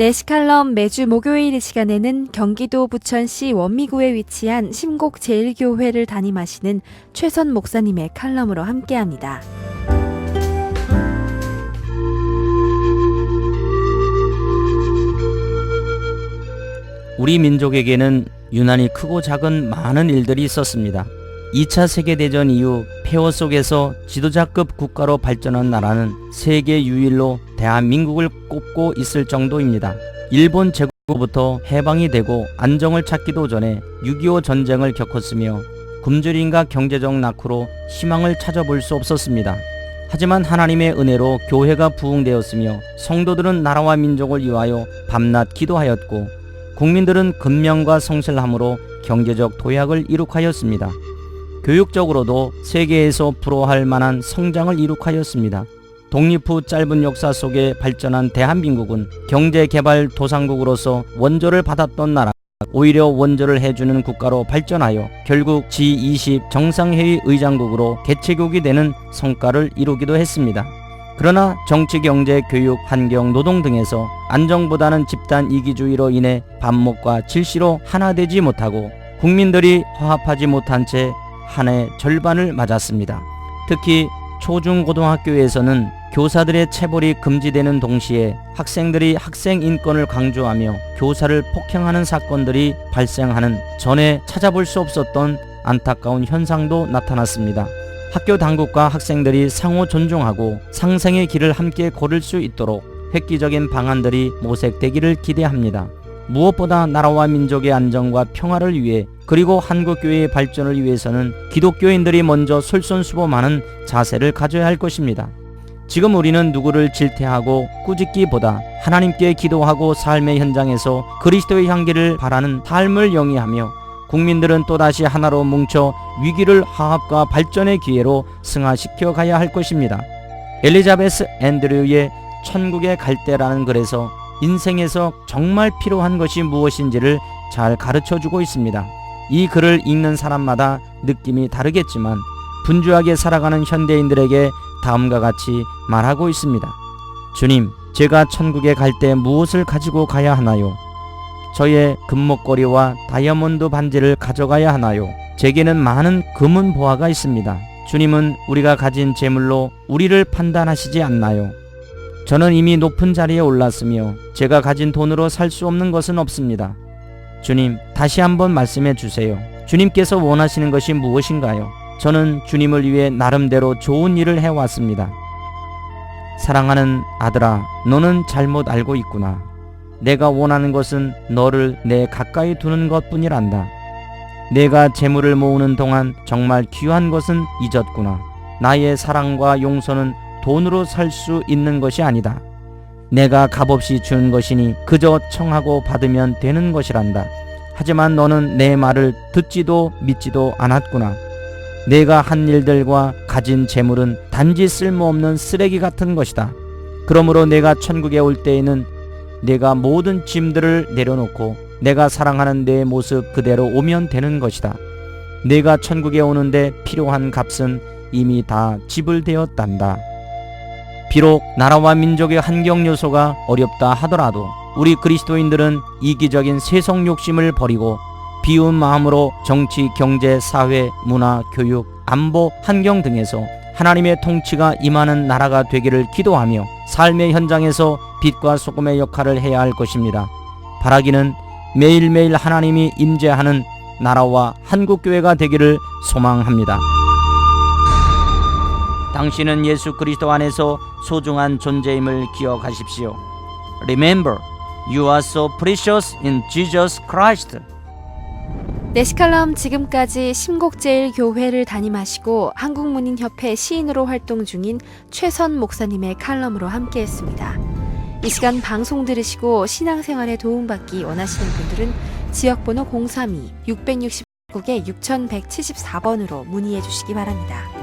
네시칼럼 매주 목요일 이 시간에는 경기도 부천시 원미구에 위치한 심곡 제일교회를 담임하시는 최선 목사님의 칼럼으로 함께합니다. 우리 민족에게는 유난히 크고 작은 많은 일들이 있었습니다. 2차 세계대전 이후 폐허 속에서 지도자급 국가로 발전한 나라는 세계 유일로 대한민국을 꼽고 있을 정도입니다. 일본 제국부터 해방이 되고 안정을 찾기도 전에 6.25 전쟁을 겪었으며 굶주림과 경제적 낙후로 희망을 찾아볼 수 없었습니다. 하지만 하나님의 은혜로 교회가 부흥되었으며 성도들은 나라와 민족을 위하여 밤낮 기도하였고 국민들은 근명과 성실함으로 경제적 도약을 이룩하였습니다. 교육적으로도 세계에서 부러워할 만한 성장을 이룩하였습니다. 독립 후 짧은 역사 속에 발전한 대한민국은 경제개발 도상국으로서 원조를 받았던 나라 오히려 원조를 해주는 국가로 발전하여 결국 G20 정상회의 의장국으로 개최국이 되는 성과를 이루기도 했습니다. 그러나 정치, 경제, 교육, 환경, 노동 등에서 안정보다는 집단 이기주의로 인해 반목과 질시로 하나 되지 못하고 국민들이 화합하지 못한 채 한 해 절반을 맞았습니다. 특히 초중고등학교에서는 교사들의 체벌이 금지되는 동시에 학생들이 학생 인권을 강조하며 교사를 폭행하는 사건들이 발생하는 전에 찾아볼 수 없었던 안타까운 현상도 나타났습니다. 학교 당국과 학생들이 상호 존중하고 상생의 길을 함께 걸을 수 있도록 획기적인 방안들이 모색되기를 기대합니다. 무엇보다 나라와 민족의 안정과 평화를 위해 그리고 한국교회의 발전을 위해서는 기독교인들이 먼저 솔선수범하는 자세를 가져야 할 것입니다. 지금 우리는 누구를 질태하고 꾸짖기보다 하나님께 기도하고 삶의 현장에서 그리스도의 향기를 바라는 삶을 영위하며 국민들은 또다시 하나로 뭉쳐 위기를 화합과 발전의 기회로 승화시켜 가야 할 것입니다. 엘리자베스 앤드류의 천국에 갈 때라는 글에서 인생에서 정말 필요한 것이 무엇인지를 잘 가르쳐 주고 있습니다. 이 글을 읽는 사람마다 느낌이 다르겠지만 분주하게 살아가는 현대인들에게 다음과 같이 말하고 있습니다. 주님, 제가 천국에 갈 때 무엇을 가지고 가야 하나요? 저의 금목걸이와 다이아몬드 반지를 가져가야 하나요? 제게는 많은 금은 보화가 있습니다. 주님은 우리가 가진 재물로 우리를 판단하시지 않나요? 저는 이미 높은 자리에 올랐으며 제가 가진 돈으로 살 수 없는 것은 없습니다. 주님, 다시 한번 말씀해 주세요. 주님께서 원하시는 것이 무엇인가요? 저는 주님을 위해 나름대로 좋은 일을 해왔습니다. 사랑하는 아들아, 너는 잘못 알고 있구나. 내가 원하는 것은 너를 내 가까이 두는 것 뿐이란다. 내가 재물을 모으는 동안 정말 귀한 것은 잊었구나. 나의 사랑과 용서는 돈으로 살 수 있는 것이 아니다. 내가 값없이 주는 것이니 그저 청하고 받으면 되는 것이란다. 하지만 너는 내 말을 듣지도 믿지도 않았구나. 내가 한 일들과 가진 재물은 단지 쓸모없는 쓰레기 같은 것이다. 그러므로 내가 천국에 올 때에는 내가 모든 짐들을 내려놓고 내가 사랑하는 내 모습 그대로 오면 되는 것이다. 내가 천국에 오는데 필요한 값은 이미 다 지불되었단다. 비록 나라와 민족의 환경 요소가 어렵다 하더라도 우리 그리스도인들은 이기적인 세속 욕심을 버리고 비운 마음으로 정치, 경제, 사회, 문화, 교육, 안보, 환경 등에서 하나님의 통치가 임하는 나라가 되기를 기도하며 삶의 현장에서 빛과 소금의 역할을 해야 할 것입니다. 바라기는 매일매일 하나님이 임재하는 나라와 한국교회가 되기를 소망합니다. 당신은 예수 그리스도 안에서 소중한 존재임을 기억하십시오. Remember, you are so precious in Jesus Christ. 네시칼럼 지금까지 심곡제일교회를 담임하시고 한국문인협회 시인으로 활동 중인 최선 목사님의 칼럼으로 함께했습니다. 이 시간 방송 들으시고 신앙생활에 도움받기 원하시는 분들은 지역번호 032-669에 6174번으로 문의해 주시기 바랍니다.